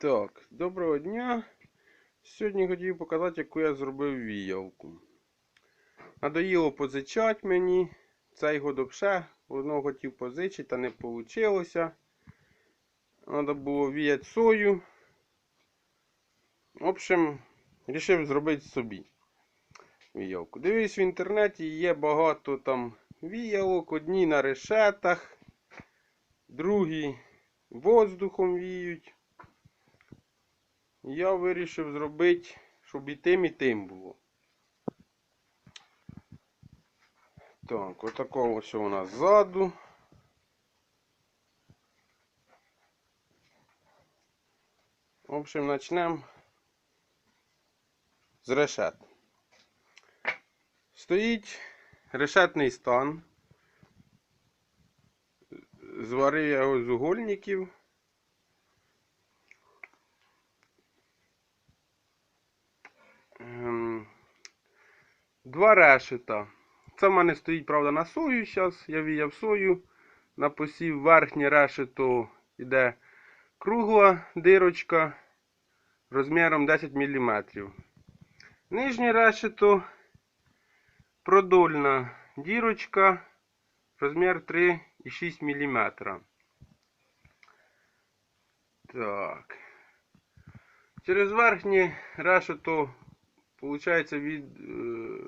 Так, доброго дня. Сьогодні хотів показати, яку я зробив віялку. Надоїло позичати мені. Цей год взагалі одного хотів позичити, та не вийшло. Треба було віяти сою. В общем, вирішив зробити собі віялку. Дивись в інтернеті, є багато там віялок, одні на решетах, другі воздухом віють. Я вирішив зробити, щоб і тим, і тим було. Так, отакого ось у нас ззаду. В общем, почнемо з решет. Стоїть решетний стан. Зварив я його з угольників. Два решета. Це в мене стоїть, правда, на сою зараз. Я віяв сою. На посів верхнє решето йде кругла дирочка розміром 10 мм. Нижнє решето продольна дірочка розмір 3,6 мм. Так. Через верхнє решето Получається, від, е,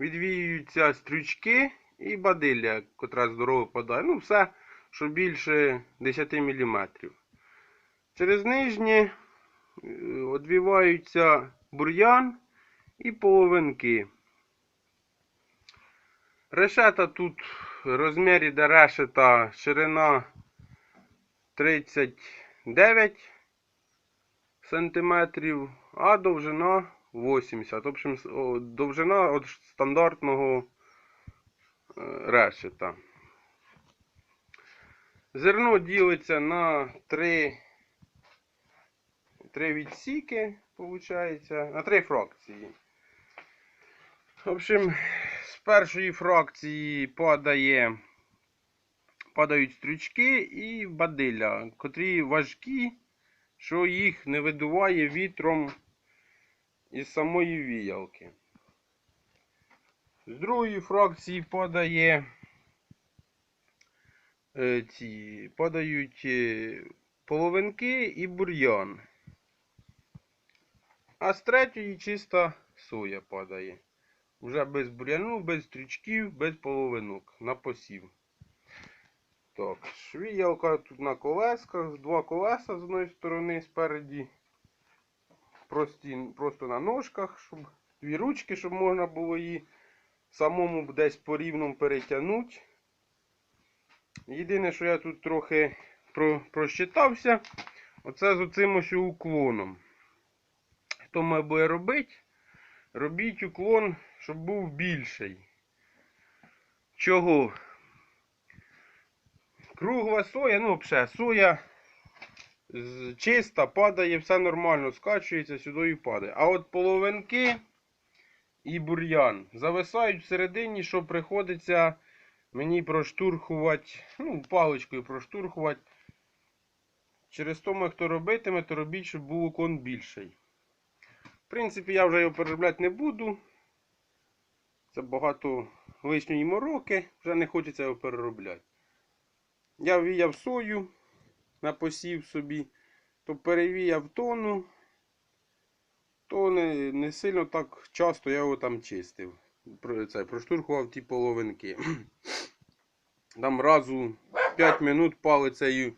відвіюються стрючки і бадилля, котра здорово падає. Ну, все, що більше 10 мм. Через нижнє е, відвіваються бур'ян і половинки. Решета тут розмір іде решета ширина 39 см, а довжина 80. В общем, довжина від стандартного е, решета. Зерно ділиться на 3, 3 відсіки, виходить, на 3 фракції. В общем, з першої фракції падає, падають стрючки і бадилля, котрі важкі, що їх не видуває вітром із самої віялки. З другої фракції падає е, ці, падають е, половинки і бур'ян. А з третьої чиста соя падає. Уже без бур'яну, без стрічків, без половинок на посів. Так, швіялка тут на колесках, два колеса з одної сторони спереді прості, просто на ножках, щоб дві ручки, щоб можна було її самому десь по рівному перетягнути. Єдине, що я тут трохи про, просчитався, оце з оцим ось уклоном. Хто має буде робити, робіть уклон, щоб був більший. Чого? Кругла соя, ну взагалі, соя чиста, падає, все нормально, скачується, сюди і падає. А от половинки і бур'ян зависають всередині, що приходиться мені проштурхувати, ну, паличкою проштурхувати. Через тому, хто робитиме, то робіть, щоб був уклон більший. В принципі, я вже його переробляти не буду. Це багато лишньої мороки, вже не хочеться його переробляти. Я віяв сою на посів собі, то перевіяв тону, то не, не сильно так часто я його там чистив. Це, проштурхував ті половинки. Там разу 5 минут палицею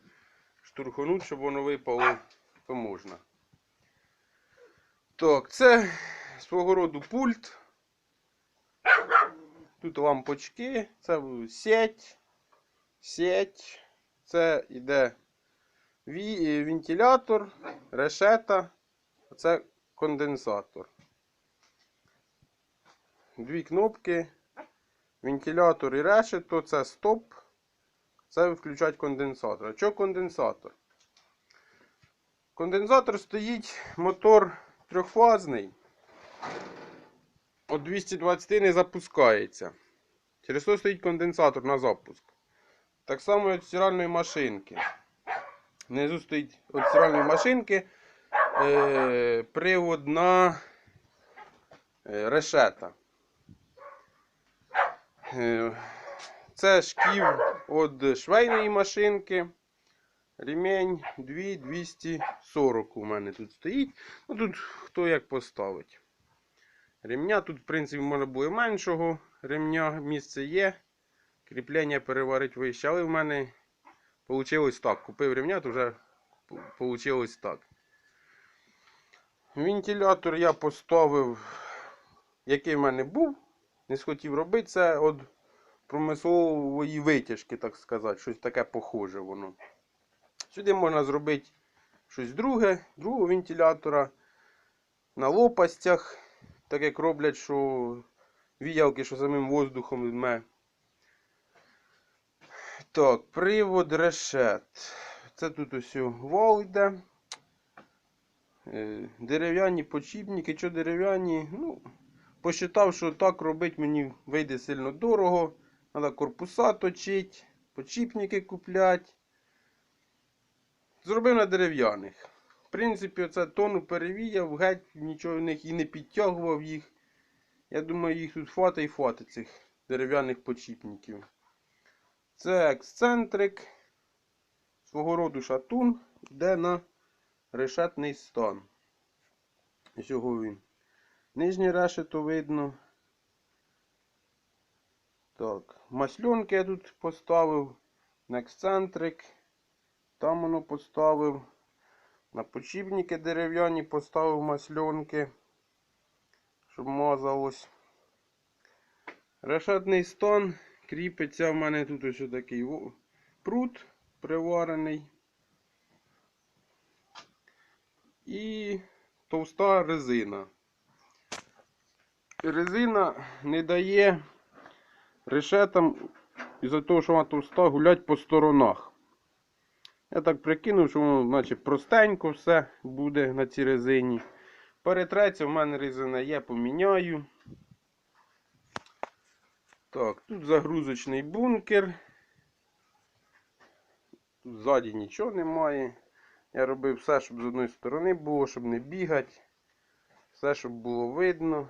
штурхонуть, щоб воно випало, то можна. Так, це свого роду пульт. Тут лампочки, це сеть, сеть, це йде вентилятор, решета, це конденсатор. Дві кнопки, вентилятор і решето, це стоп, це включать конденсатор. А що конденсатор? Конденсатор стоїть мотор трьохфазний. От 220 не запускається. Через то стоїть конденсатор на запуск. Так само, як від стиральної машинки. Внизу стоїть від стиральної машинки е, приводна е, решета. Е, це шків від швейної машинки. Ремень 2240 у мене тут стоїть. Ну тут хто як поставить. Ремня тут, в принципі, можна було меншого ремня, місце є. Кріплення переварить вище, але в мене вийшло так. Купив ремня, то вже вийшло так. Вентилятор я поставив, який в мене був. Не схотів робити це від промислової витяжки, так сказати. Щось таке похоже воно. Сюди можна зробити щось друге, другого вентилятора на лопастях, так як роблять, що віялки, що самим воздухом дме. Так, привод решет. Це тут ось вал йде. Е, Дерев'яні почіпники, що дерев'яні, ну, посчитав, що так робити мені вийде сильно дорого. Треба корпуса точити, почіпники купляти. Зробив на дерев'яних. В принципі, оце тону перевіяв, геть нічого в них і не підтягував їх. Я думаю, їх тут фата і фата цих дерев'яних почіпників. Це ексцентрик. Свого роду шатун йде на решетний стан. Ось він. Нижнє решето видно. Так, масльонки я тут поставив. На ексцентрик. Там воно поставив. На почіпники дерев'яні поставив масльонки, щоб мазалось. Решетний стан кріпиться в мене тут ось такий прут приварений. І товста резина. Резина не дає решетам із-за того, що вона товста, гулять по сторонах. Я так прикинув, що воно наче простенько все буде на цій резині. Перетреться, в мене резина є, поміняю. Так, тут загрузочний бункер. Тут ззаді нічого немає. Я робив все, щоб з одної сторони було, щоб не бігати. Все, щоб було видно.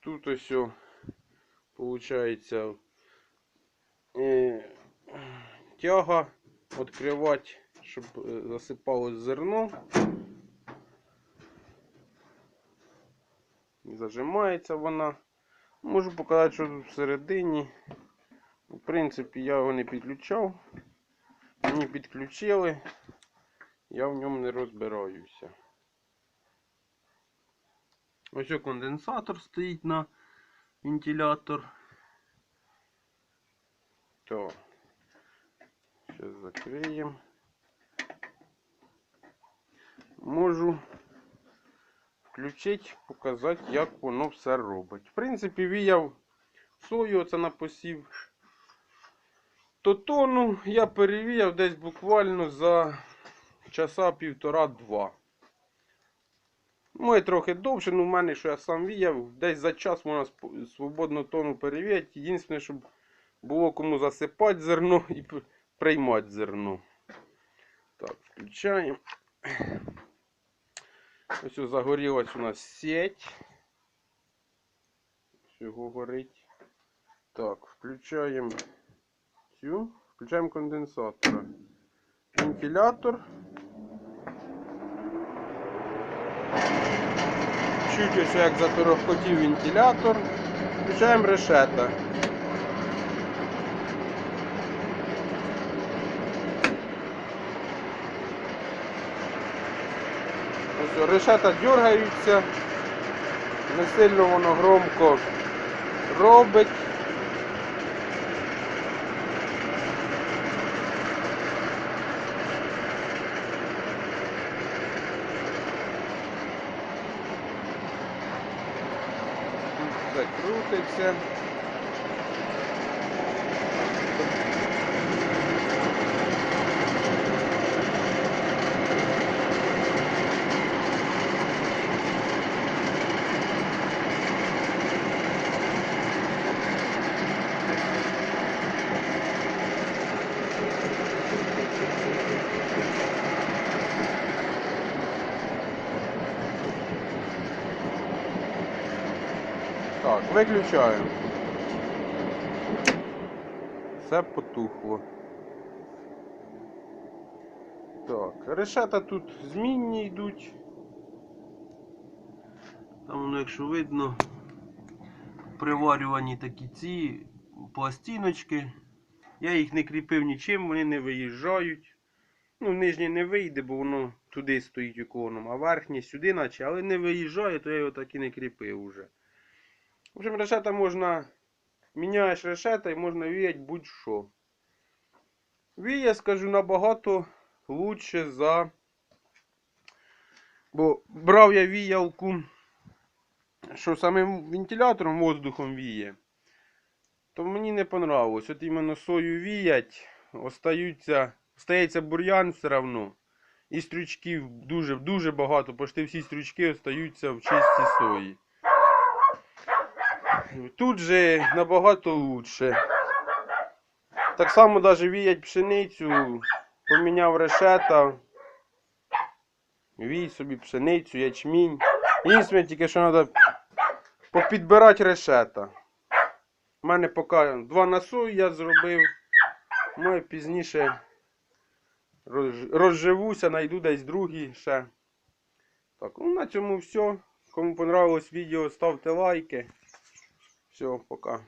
Тут ось, виходить, е, тяга відкривати, щоб е, засипалось зерно. Зажимається вона. Можу показати, що тут всередині. В принципі, я його не підключав. Мені підключили. Я в ньому не розбираюся. Ось конденсатор стоїть на вентилятор. То. Зараз закриємо. Можу включити, показати, як воно все робить. В принципі, віяв сою, це на посів. То тону я перевіяв десь буквально за часа півтора-два. Може трохи довше, ну в мене, що я сам віяв, десь за час можна свободно тону перевіяти. Єдине, щоб було кому засипати зерно і приймати зерно. Так, включаємо. Ось загорілась у нас сеть. Всього горить. Так, включаємо цю. Включаємо конденсатора. Вентилятор. Чуть ось як заторохкотів вентилятор. Включаємо решета. Ось решета дергаються. Не сильно воно громко робить. Тут все крутиться. Виключаємо. Все потухло. Так, решета тут змінні йдуть. Там якщо видно, приварювані такі ці пластиночки. Я їх не кріпив нічим, вони не виїжджають. Ну, нижнє не вийде, бо воно туди стоїть уклоном, а верхнє сюди, наче, але не виїжджає, то я його так і не кріпив уже. В общем, решета можна. Міняєш решета і можна віяти будь-що. Віє, скажу, набагато лучше за. Бо брав я віялку, що самим вентилятором воздухом віє. То мені не понравилось. От іменно сою віять, остаються, остається бур'ян все равно. І стрючків дуже, дуже багато, почти всі стрючки остаються в чистій сої. Тут же набагато лучше. Так само даже віять пшеницю, поміняв решета. Вій собі пшеницю, ячмінь. Єдине тільки що треба попідбирати решета. У мене поки два на я зробив. Може пізніше розживуся, знайду десь другі ще. Так, ну на цьому все. Кому понравилось відео, ставте лайки. Все, пока.